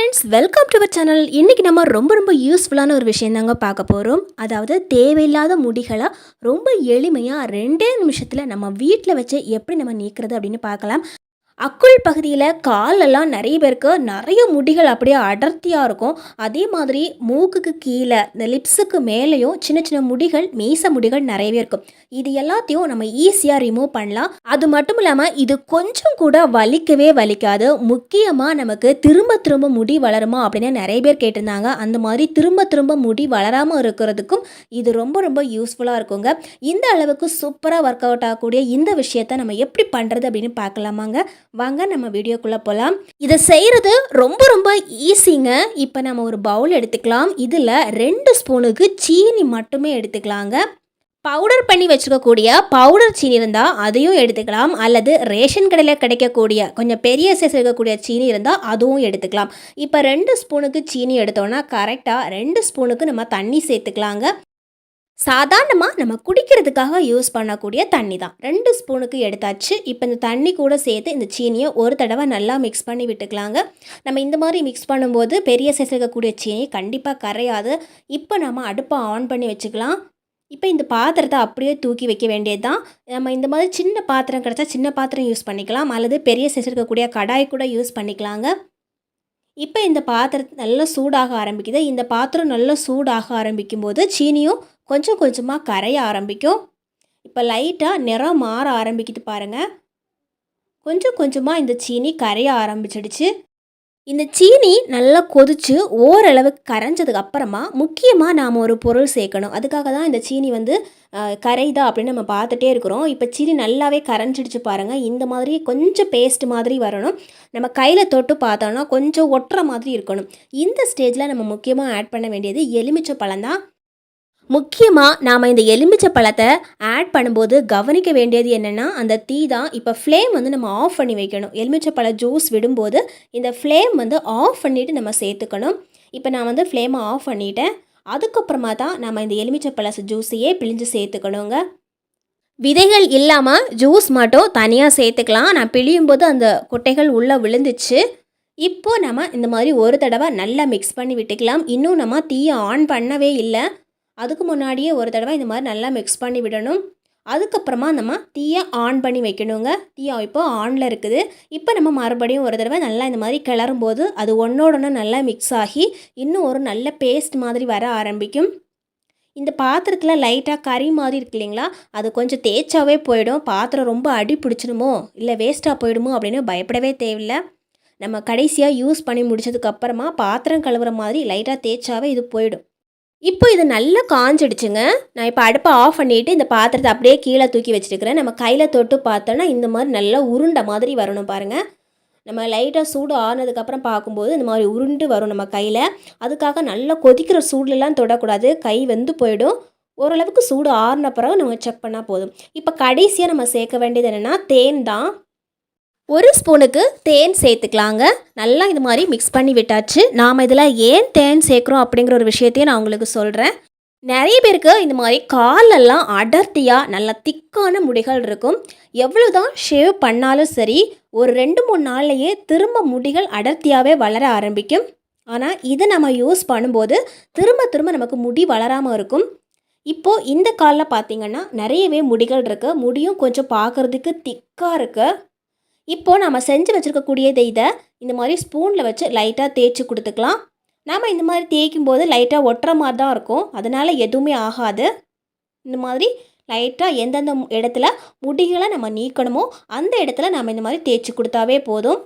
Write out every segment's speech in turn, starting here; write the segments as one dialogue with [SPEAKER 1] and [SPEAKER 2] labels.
[SPEAKER 1] Friends welcome to our channel இன்றைக்கி நம்ம ரொம்ப ரொம்ப யூஸ்ஃபுல்லான ஒரு விஷயம் தாங்க பார்க்க போகிறோம் அதாவது தேவையில்லாத முடிகளை ரொம்ப எளிமையாக ரெண்டே நிமிஷத்தில் நம்ம வீட்டில் வச்சு எப்படி நம்ம நீக்கிறது அப்படின்னு பார்க்கலாம். அக்குள் பகுதியில் காலெல்லாம் நிறைய பேருக்கு நிறைய முடிகள் அப்படியே அடர்த்தியாக இருக்கும். அதே மாதிரி மூக்குக்கு கீழே இந்த லிப்ஸுக்கு மேலேயும் சின்ன சின்ன முடிகள் மீச முடிகள் நிறையவே இருக்கும். இது எல்லாத்தையும் நம்ம ஈஸியாக ரிமூவ் பண்ணலாம். அது மட்டும் இல்லாமல் இது கொஞ்சம் கூட வலிக்கவே வலிக்காது. முக்கியமாக நமக்கு திரும்ப திரும்ப முடி வளருமா அப்படின்னு நிறைய பேர் கேட்டிருந்தாங்க. அந்த மாதிரி திரும்ப திரும்ப முடி வளராமல் இருக்கிறதுக்கும் இது ரொம்ப ரொம்ப யூஸ்ஃபுல்லாக இருக்குங்க. இந்த அளவுக்கு சூப்பராக ஒர்க் அவுட் ஆகக்கூடிய இந்த விஷயத்தை நம்ம எப்படி பண்ணுறது அப்படின்னு பார்க்கலாமாங்க. வாங்க நம்ம வீடியோக்குள்ளே போகலாம் இதை செய்கிறது ரொம்ப ரொம்ப ஈஸிங்க இப்போ நம்ம ஒரு பவுல் எடுத்துக்கலாம். இதில் ரெண்டு ஸ்பூனுக்கு சீனி மட்டுமே எடுத்துக்கலாங்க. பவுடர் பண்ணி வச்சுக்கக்கூடிய பவுடர் சீனி இருந்தால் அதையும் எடுத்துக்கலாம். அல்லது ரேஷன் கடையில் கிடைக்கக்கூடிய கொஞ்சம் பெரிய சைஸ் இருக்கக்கூடிய சீனி இருந்தால் அதுவும் எடுத்துக்கலாம். இப்போ ரெண்டு ஸ்பூனுக்கு சீனி எடுத்தோன்னா கரெக்டாக ரெண்டு ஸ்பூனுக்கு நம்ம தண்ணி சேர்த்துக்கலாங்க. சாதாரணமாக நம்ம குடிக்கிறதுக்காக யூஸ் பண்ணக்கூடிய தண்ணி தான் ரெண்டு ஸ்பூனுக்கு எடுத்தாச்சு. இப்போ இந்த தண்ணி கூட சேர்த்து இந்த சீனியை ஒரு தடவை நல்லா மிக்ஸ் பண்ணி விட்டுக்கலாங்க. நம்ம இந்த மாதிரி மிக்ஸ் பண்ணும்போது பெரிய சைஸ் இருக்கக்கூடிய சீனி கண்டிப்பாக கரையாது. இப்போ நம்ம அடுப்பை ஆன் பண்ணி வச்சுக்கலாம். இப்போ இந்த பாத்திரத்தை அப்படியே தூக்கி வைக்க வேண்டியது தான் நம்ம இந்த மாதிரி சின்ன பாத்திரம் கிடச்சா சின்ன பாத்திரம் யூஸ் பண்ணிக்கலாம். அல்லது பெரிய சைஸ் இருக்கக்கூடிய கடாய் கூட யூஸ் பண்ணிக்கலாங்க. இப்போ இந்த பாத்திரம் நல்லா சூடாக ஆரம்பிக்குது. இந்த பாத்திரம் நல்லா சூடாக ஆரம்பிக்கும் போது சீனியும் கொஞ்சம் கொஞ்சமாக கரைய ஆரம்பிக்கும். இப்போ லைட்டாக நிறம் மாற ஆரம்பிக்குது பாருங்கள் கொஞ்சம் கொஞ்சமாக இந்த சீனி கரைய ஆரம்பிச்சிடுச்சு. இந்த சீனி நல்லா கொதிச்சு ஓரளவுக்கு கரைஞ்சதுக்கு அப்புறமா முக்கியமாக நாம் ஒரு பொருள் சேர்க்கணும். அதுக்காக தான் இந்த சீனி வந்து கரைதா அப்படின்னு நம்ம பார்த்துட்டே இருக்கிறோம். இப்போ சீனி நல்லாவே கரைஞ்சிடுச்சு பாருங்கள் இந்த மாதிரி கொஞ்சம் பேஸ்ட் மாதிரி வரணும். நம்ம கையில் தொட்டு பார்த்தோன்னா கொஞ்சம் ஒட்டுற மாதிரி இருக்கணும். இந்த ஸ்டேஜில் நம்ம முக்கியமாக ஆட் பண்ண வேண்டியது எலுமிச்சை பழம் தான். முக்கியமாக நாம் இந்த எலுமிச்சை பழத்தை ஆட் பண்ணும்போது கவனிக்க வேண்டியது என்னென்னா அந்த தீ தான் இப்போ ஃப்ளேம் வந்து நம்ம ஆஃப் பண்ணி வைக்கணும். எலுமிச்சை பழ ஜூஸ் விடும்போது இந்த ஃப்ளேம் வந்து ஆஃப் பண்ணிவிட்டு நம்ம சேர்த்துக்கணும். இப்போ நான் வந்து ஃப்ளேமை ஆஃப் பண்ணிட்டேன். அதுக்கப்புறமா தான் நம்ம இந்த எலுமிச்சை பழ ஜூஸையே பிழிஞ்சு சேர்த்துக்கணுங்க. விதைகள் இல்லாமல் ஜூஸ் மட்டும் தனியாக சேர்த்துக்கலாம். நான் பிழியும் போது அந்த கொட்டைகள் உள்ளே விழுந்துச்சு. இப்போ நம்ம இந்த மாதிரி ஒரு தடவை நல்லா மிக்ஸ் பண்ணி விட்டுக்கலாம். இன்னும் நம்ம தீயை ஆன் பண்ணவே இல்லை. அதுக்கு முன்னாடியே ஒரு தடவை இந்த மாதிரி நல்லா மிக்ஸ் பண்ணி விடணும். அதுக்கப்புறமா நம்ம தீயை ஆன் பண்ணி வைக்கணுங்க. தீயை இப்போ ஆனில் இருக்குது. இப்போ நம்ம மறுபடியும் ஒரு தடவை நல்லா இந்த மாதிரி கிளறும் போது அது ஒன்றோட ஒன்று நல்லா மிக்ஸ் ஆகி இன்னும் ஒரு நல்ல பேஸ்ட் மாதிரி வர ஆரம்பிக்கும். இந்த பாத்திரத்தில் லைட்டாக கறி மாதிரி இருக்கு இல்லைங்களா? அது கொஞ்சம் தேய்ச்சாவே போயிடும். பாத்திரம் ரொம்ப அடி பிடிச்சிடுமோ? இல்லை வேஸ்ட்டாக போயிடுமோ அப்படின்னு பயப்படவே தேவையில்லை. நம்ம கடைசியாக யூஸ் பண்ணி முடிச்சதுக்கப்புறமா பாத்திரம் கழுவுற மாதிரி லைட்டாக தேய்ச்சாவே இது போயிடும். இப்போ இது நல்லா காஞ்சிடுச்சுங்க. நான் இப்போ அடுப்பை ஆஃப் பண்ணிவிட்டு இந்த பாத்திரத்தை அப்படியே கீழே தூக்கி வச்சிருக்கிறேன் நம்ம கையில் தொட்டு பார்த்தோன்னா இந்த மாதிரி நல்லா உருண்டை மாதிரி வரணும் பாருங்கள் நம்ம லைட்டாக சூடு ஆனதுக்கப்புறம் பார்க்கும்போது இந்த மாதிரி உருண்டு வரும் நம்ம கையில். அதுக்காக நல்லா கொதிக்கிற சூடுலலாம் தொடக்கூடாது. கை வந்து போயிடும். ஓரளவுக்கு சூடு ஆறின பிறகு நம்ம செக் பண்ணால் போதும். இப்போ கடைசியாக நம்ம சேர்க்க வேண்டியது என்னென்னா தேன் தான். ஒரு ஸ்பூனுக்கு தேன் சேர்த்துக்கலாங்க. நல்லா இது மாதிரி மிக்ஸ் பண்ணி விட்டாச்சு. நாம் இதில் ஏன் தேன் சேர்க்குறோம் அப்படிங்கிற ஒரு விஷயத்தையும் நான் உங்களுக்கு சொல்கிறேன் நிறைய பேருக்கு இந்த மாதிரி காலெல்லாம் அடர்த்தியாக நல்ல திக்கான முடிகள் இருக்கும். எவ்வளோ தான் ஷேவ் பண்ணாலும் சரி ஒரு ரெண்டு மூணு நாள்லையே திரும்ப முடிகள் அடர்த்தியாகவே வளர ஆரம்பிக்கும். ஆனால் இதை நம்ம யூஸ் பண்ணும்போது திரும்ப திரும்ப நமக்கு முடி வளராமல் இருக்கும். இப்போது இந்த காலில் பார்த்தீங்கன்னா நிறையவே முடிகள் இருக்குது முடியும் கொஞ்சம் பார்க்குறதுக்கு திக்காக இருக்குது இப்போது நம்ம செஞ்சு வச்சுருக்கக்கூடியதை இதை இந்த மாதிரி ஸ்பூனில் வச்சு லைட்டாக தேய்ச்சி கொடுத்துக்கலாம். நாம் இந்த மாதிரி தேய்க்கும் போது லைட்டாக ஒட்டுற மாதிரி தான் இருக்கும். அதனால் எதுவுமே ஆகாது. இந்த மாதிரி லைட்டாக எந்தெந்த இடத்துல முடிகளை நம்ம நீக்கணுமோ அந்த இடத்துல நம்ம இந்த மாதிரி தேய்ச்சி கொடுத்தாவே போதும்.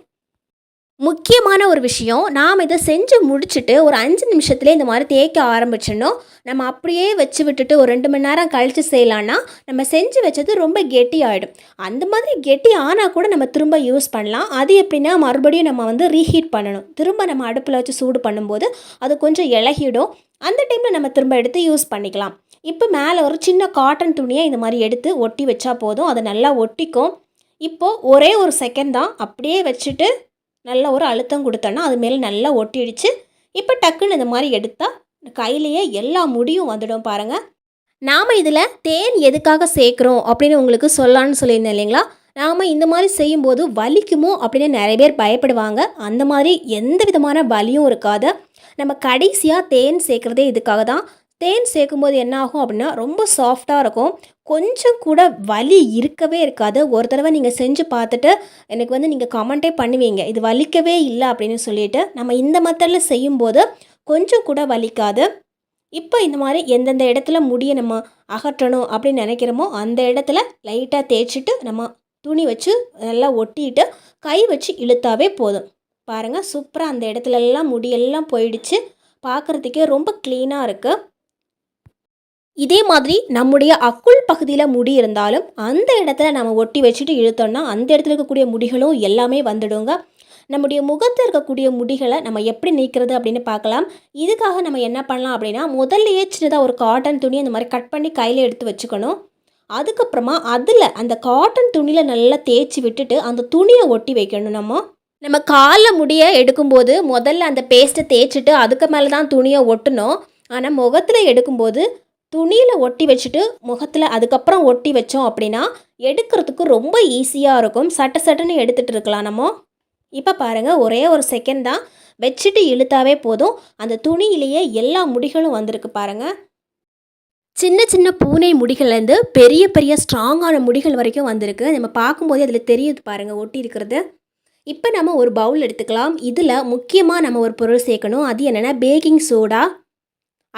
[SPEAKER 1] முக்கியமான ஒரு விஷயம் நாம் இதை செஞ்சு முடிச்சுட்டு ஒரு அஞ்சு நிமிஷத்துலேயே இந்த மாதிரி தேய்க்க ஆரம்பிச்சிடணும். நம்ம அப்படியே வச்சு விட்டுட்டு ஒரு ரெண்டு மணி நேரம் கழித்து செய்யலான்னா நம்ம செஞ்சு வச்சது ரொம்ப கெட்டி ஆகிடும் அந்த மாதிரி கெட்டி ஆனால் கூட நம்ம திரும்ப யூஸ் பண்ணலாம். அது எப்படின்னா மறுபடியும் நம்ம வந்து ரீஹீட் பண்ணணும். திரும்ப நம்ம அடுப்பில் வச்சு சூடு பண்ணும்போது அது கொஞ்சம் இலகிடும். அந்த டைமில் நம்ம திரும்ப எடுத்து யூஸ் பண்ணிக்கலாம். இப்போ மேலே ஒரு சின்ன காட்டன் துணியை இந்த மாதிரி எடுத்து ஒட்டி வச்சா போதும். அது நல்லா ஒட்டிக்கும். இப்போது ஒரே ஒரு செகண்ட் தான். அப்படியே வச்சுட்டு நல்ல ஒரு அழுத்தம் கொடுத்தோன்னா அது மேலே நல்லா ஒட்டிடுச்சு. இப்போ டக்குன்னு இந்த மாதிரி எடுத்தால் கையிலேயே எல்லா முடியும் வந்துடும் பாருங்கள் நாம் இதில் தேன் எதுக்காக சேர்க்குறோம் அப்படின்னு உங்களுக்கு சொல்லலான்னு சொல்லியிருந்தேன் இல்லைங்களா? நாம் இந்த மாதிரி செய்யும்போது வலிக்குமோ அப்படின்னு நிறைய பேர் பயப்படுவாங்க. அந்த மாதிரி எந்த விதமான வலியும் இருக்காது. நம்ம கடைசியாக தேன் சேர்க்குறதே இதுக்காக தான். தேன் சேர்க்கும்போது என்ன ஆகும் அப்படின்னா ரொம்ப சாஃப்டாக இருக்கும். கொஞ்சம் கூட வலி இருக்கவே இருக்காது. ஒரு தடவை நீங்கள் செஞ்சு பார்த்துட்டு எனக்கு வந்து நீங்கள் கமெண்ட்டே பண்ணுவீங்க. இது வலிக்கவே இல்லை அப்படின்னு சொல்லிட்டு நம்ம இந்த மெத்தடில் செய்யும்போது கொஞ்சம் கூட வலிக்காது. இப்போ இந்த மாதிரி எந்தெந்த இடத்துல முடியை நம்ம அகற்றணும் அப்படின்னு நினைக்கிறோமோ அந்த இடத்துல லைட்டாக தேய்ச்சிட்டு நம்ம துணி வச்சு நல்லா ஒட்டிட்டு கை வச்சு இழுத்தாவே போதும். பாருங்கள் சூப்பராக அந்த இடத்துலலாம் முடியெல்லாம் போயிடுச்சு. பார்க்குறதுக்கே ரொம்ப க்ளீனாக இருக்குது இதே மாதிரி நம்முடைய அக்குள் பகுதியில் முடி இருந்தாலும் அந்த இடத்துல நம்ம ஒட்டி வச்சுட்டு இழுத்தோம்னா அந்த இடத்துல இருக்கக்கூடிய முடிகளும் எல்லாமே வந்துடுங்க. நம்முடைய முகத்தில் இருக்கக்கூடிய முடிகளை நம்ம எப்படி நீக்கிறது அப்படின்னு பார்க்கலாம். இதுக்காக நம்ம என்ன பண்ணலாம் அப்படின்னா முதல்லையே சின்னதாக ஒரு காட்டன் துணி அந்த மாதிரி கட் பண்ணி கையில் எடுத்து வச்சுக்கணும். அதுக்கப்புறமா அதில் அந்த காட்டன் துணியில் நல்லா தேய்ச்சி விட்டுட்டு அந்த துணியை ஒட்டி வைக்கணும் நம்ம. நம்ம காலில் முடிய எடுக்கும்போது முதல்ல அந்த பேஸ்ட்டை தேய்ச்சிட்டு அதுக்கு மேலே தான் துணியை ஒட்டணும். ஆனால் முகத்தில் எடுக்கும்போது துணியில் ஒட்டி வச்சுட்டு முகத்தில் அதுக்கப்புறம் ஒட்டி வச்சோம் அப்படின்னா எடுக்கிறதுக்கு ரொம்ப ஈஸியாக இருக்கும். சட்ட சட்டுன்னு எடுத்துகிட்டு இருக்கலாம் நம்ம. இப்போ பாருங்கள் ஒரே ஒரு செகண்ட் தான். வச்சுட்டு இழுத்தாவே போதும். அந்த துணியிலேயே எல்லா முடிகளும் வந்திருக்கு பாருங்கள் சின்ன சின்ன பூனை முடிகள்லேருந்து பெரிய பெரிய ஸ்ட்ராங்கான முடிகள் வரைக்கும் வந்திருக்கு. நம்ம பார்க்கும்போதே அதில் தெரியுது பாருங்கள் ஒட்டி இருக்கிறது. இப்போ நம்ம ஒரு பவுல் எடுத்துக்கலாம். இதில் முக்கியமாக நம்ம ஒரு பொருள் சேர்க்கணும். அது என்னென்னா பேக்கிங் சோடா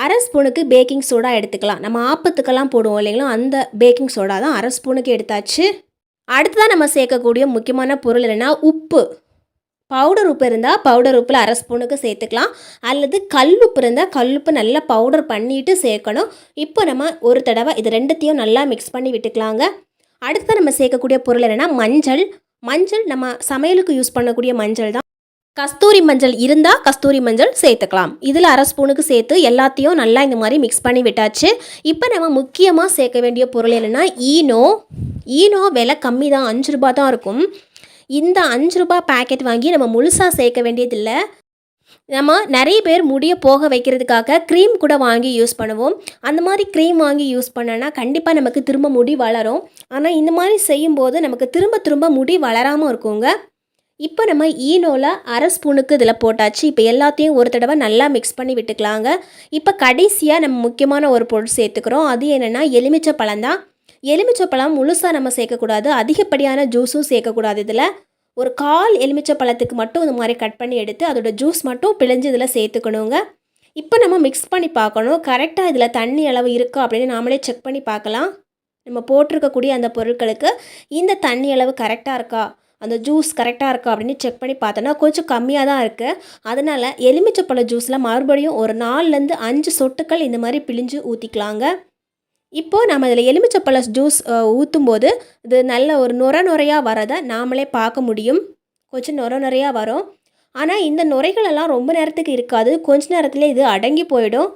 [SPEAKER 1] அரை ஸ்பூனுக்கு பேக்கிங் சோடா எடுத்துக்கலாம். நம்ம ஆப்பத்துக்கெல்லாம் போடுவோம் இல்லைங்களா? அந்த பேக்கிங் சோடா தான் அரை ஸ்பூனுக்கு எடுத்தாச்சு. அடுத்ததான் நம்ம சேர்க்கக்கூடிய முக்கியமான பொருள் என்னென்னா உப்பு. பவுடர் உப்பு இருந்தால் பவுடர் உப்பில் அரை ஸ்பூனுக்கு சேர்த்துக்கலாம். அல்லது கல் உப்பு இருந்தால் கல் உப்பு நல்லா பவுடர் பண்ணிட்டு சேர்க்கணும். இப்போ நம்ம ஒரு தடவை இது ரெண்டுத்தையும் நல்லா மிக்ஸ் பண்ணி விட்டுக்கலாங்க. அடுத்து நம்ம சேர்க்கக்கூடிய பொருள் என்னென்னா மஞ்சள். மஞ்சள் நம்ம சமையலுக்கு யூஸ் பண்ணக்கூடிய மஞ்சள் தான். கஸ்தூரி மஞ்சள் இருந்தால் கஸ்தூரி மஞ்சள் சேர்த்துக்கலாம். இதில் அரை ஸ்பூனுக்கு சேர்த்து எல்லாத்தையும் நல்லா இந்த மாதிரி மிக்ஸ் பண்ணி விட்டாச்சு. இப்போ நம்ம முக்கியமாக சேர்க்க வேண்டிய பொருள் என்னென்னா ஈனோ. ஈனோ விலை கம்மி தான். அஞ்சு ரூபா தான் இருக்கும். இந்த அஞ்சு ரூபா பேக்கெட் வாங்கி நம்ம முழுசாக சேர்க்க வேண்டியதில்லை நம்ம நிறைய பேர் முடிய போக வைக்கிறதுக்காக க்ரீம் கூட வாங்கி யூஸ் பண்ணுவோம். அந்த மாதிரி க்ரீம் வாங்கி யூஸ் பண்ணோன்னா கண்டிப்பாக நமக்கு திரும்ப முடி வளரும். ஆனால் இந்த மாதிரி செய்யும்போது நமக்கு திரும்ப திரும்ப முடி வளராமல் இருக்குங்க. இப்போ நம்ம ஈனோவில் அரை ஸ்பூனுக்கு இதில் போட்டாச்சு. இப்போ எல்லாத்தையும் ஒரு தடவை நல்லா மிக்ஸ் பண்ணி விட்டுக்கலாங்க. இப்போ கடைசியாக நம்ம முக்கியமான ஒரு பொருள் சேர்த்துக்கிறோம். அது என்னென்னா எலுமிச்சை பழம்தான் தான் முழுசாக நம்ம சேர்க்கக்கூடாது. அதிகப்படியான ஜூஸும் சேர்க்கக்கூடாது இதில். ஒரு கால் எலுமிச்சை பழத்துக்கு மட்டும் இந்த மாதிரி கட் பண்ணி எடுத்து அதோட ஜூஸ் மட்டும் பிழிஞ்சு இதில் சேர்த்துக்கணுங்க. இப்போ நம்ம மிக்ஸ் பண்ணி பார்க்கணும். கரெக்டாக இதில் தண்ணி அளவு இருக்கா அப்படின்னு நாமளே செக் பண்ணி பார்க்கலாம். நம்ம போட்டிருக்கக்கூடிய அந்த பொருட்களுக்கு இந்த தண்ணி அளவு கரெக்டாக இருக்கா? அந்த ஜூஸ் கரெக்டாக இருக்கா அப்படின்னு செக் பண்ணி பார்த்தோன்னா கொஞ்சம் கம்மியாக தான் இருக்குது அதனால் எலுமிச்சப்பழ ஜூஸில் மறுபடியும் ஒரு நாலுலேருந்து அஞ்சு சொட்டுக்கள் இந்த மாதிரி பிழிஞ்சு ஊற்றிக்கலாங்க இப்போது நம்ம இதில் எலுமிச்சப்பழ ஜூஸ் ஊற்றும் போது இது நல்ல ஒரு நுர நுரையாக வரதை நாமளே பார்க்க முடியும். கொஞ்சம் நுர நுரையாக வரும். ஆனால் இந்த நுரைகளெல்லாம் ரொம்ப நேரத்துக்கு இருக்காது. கொஞ்ச நேரத்தில் இது அடங்கி போயிடும்.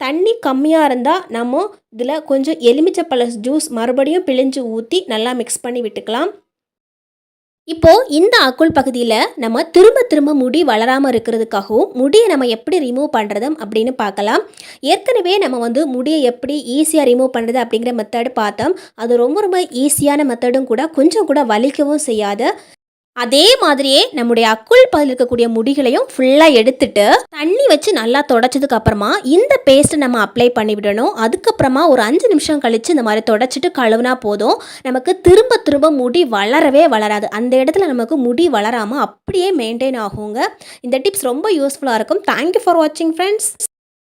[SPEAKER 1] தண்ணி கம்மியாக இருந்தால் நம்ம இதில் கொஞ்சம் எலுமிச்சப்பழ ஜூஸ் மறுபடியும் பிழிஞ்சு ஊற்றி நல்லா மிக்ஸ் பண்ணி விட்டுக்கலாம். இப்போது இந்த அக்குள் பகுதியில் நம்ம திரும்ப திரும்ப முடி வளராமல் இருக்கிறதுக்காகவும் முடியை நம்ம எப்படி ரிமூவ் பண்ணுறது அப்படின்னு பார்க்கலாம். ஏற்கனவே நம்ம வந்து முடியை எப்படி ஈஸியாக ரிமூவ் பண்ணுறது அப்படிங்கிற மெத்தட் பார்த்தோம். அது ரொம்ப ரொம்ப ஈஸியான மெத்தடும் கூட கொஞ்சம் கூட வலிக்கவும் செய்யாது அதே மாதிரியே நம்முடைய அக்குள் பதில் இருக்கக்கூடிய முடிகளையும் ஃபுல்லாக எடுத்துட்டு தண்ணி வச்சு நல்லா தொடச்சதுக்கு அப்புறமா இந்த பேஸ்ட்டை நம்ம அப்ளை பண்ணிவிடணும் அதுக்கப்புறமா ஒரு அஞ்சு நிமிஷம் கழித்து இந்த மாதிரி தொடச்சிட்டு கழுவுனா போதும். நமக்கு திரும்ப திரும்ப முடி வளரவே வளராது. அந்த இடத்துல நமக்கு முடி வளராமல் அப்படியே மெயின்டைன் ஆகுங்க. இந்த டிப்ஸ் ரொம்ப யூஸ்ஃபுல்லாக இருக்கும். தேங்க்யூ ஃபார் வாட்சிங் ஃப்ரெண்ட்ஸ்